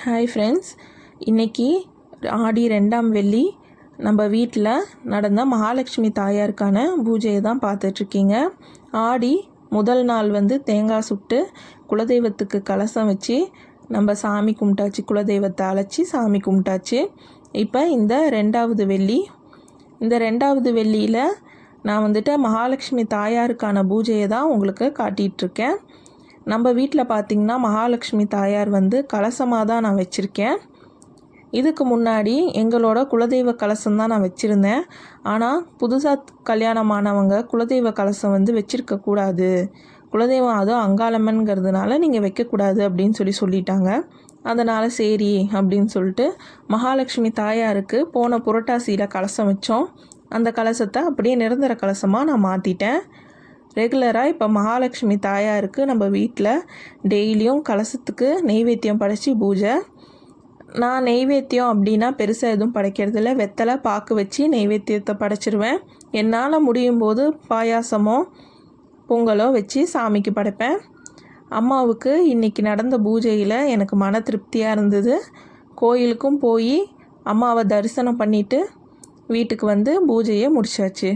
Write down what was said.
Hi friends இன்றைக்கி ஆடி ரெண்டாம் வெள்ளி. நம்ம வீட்டில் நடந்த மகாலட்சுமி தாயாருக்கான பூஜையை தான் பார்த்துட்ருக்கீங்க. ஆடி முதல் நாள் வந்து தேங்காய் சுட்டு குலதெய்வத்துக்கு கலசம் வச்சு நம்ம சாமி கும்பிட்டாச்சு குலதெய்வத்தை அழைச்சி சாமி கும்பிட்டாச்சு. இப்போ இந்த ரெண்டாவது வெள்ளி. இந்த ரெண்டாவது வெள்ளியில் நான் வந்துட்டு மகாலட்சுமி தாயாருக்கான பூஜையை தான் உங்களுக்கு காட்டிகிட்ருக்கேன் நம்ம வீட்டில் பார்த்திங்கன்னா மகாலட்சுமி தாயார் வந்து கலசமாக தான் நான் வச்சுருக்கேன். இதுக்கு முன்னாடி எங்களோட குலதெய்வ கலசம் தான் நான் வச்சுருந்தேன். ஆனால் புதுசாக கல்யாணமானவங்க குலதெய்வ கலசம் வந்து வச்சுருக்கக்கூடாது குலதெய்வம் அதுவும் அங்காளம்மன்கிறதுனால நீங்கள் வைக்கக்கூடாது அப்படின்னு சொல்லி சொல்லிட்டாங்க. அதனால் சரி அப்படின்னு சொல்லிட்டு மகாலட்சுமி தாயாருக்கு போன புரட்டாசியில் கலசம் வச்சோம். அந்த கலசத்தை அப்படியே நிரந்தர கலசமாக நான் மாற்றிட்டேன் ரெகுலராக இப்போ மகாலட்சுமி தாயாருக்கு நம்ம வீட்டில் டெய்லியும் கலசத்துக்கு நெய்வேத்தியம் படைச்சி பூஜை. நான் நெய்வேத்தியம் அப்படின்னா பெருசாக எதுவும் படைக்கிறதில்ல. வெத்தலை பாக்கு வச்சு நெய்வேத்தியத்தை படைச்சிருவேன். என்னால் முடியும் போது பாயாசமோ பொங்கலோ வச்சு சாமிக்கு படைப்பேன். அம்மாவுக்கு இன்றைக்கி நடந்த பூஜையில் எனக்கு மன திருப்தியாக இருந்தது. கோயிலுக்கும் போய் அம்மாவை தரிசனம் பண்ணிவிட்டு வீட்டுக்கு வந்து பூஜையை முடிச்சாச்சு.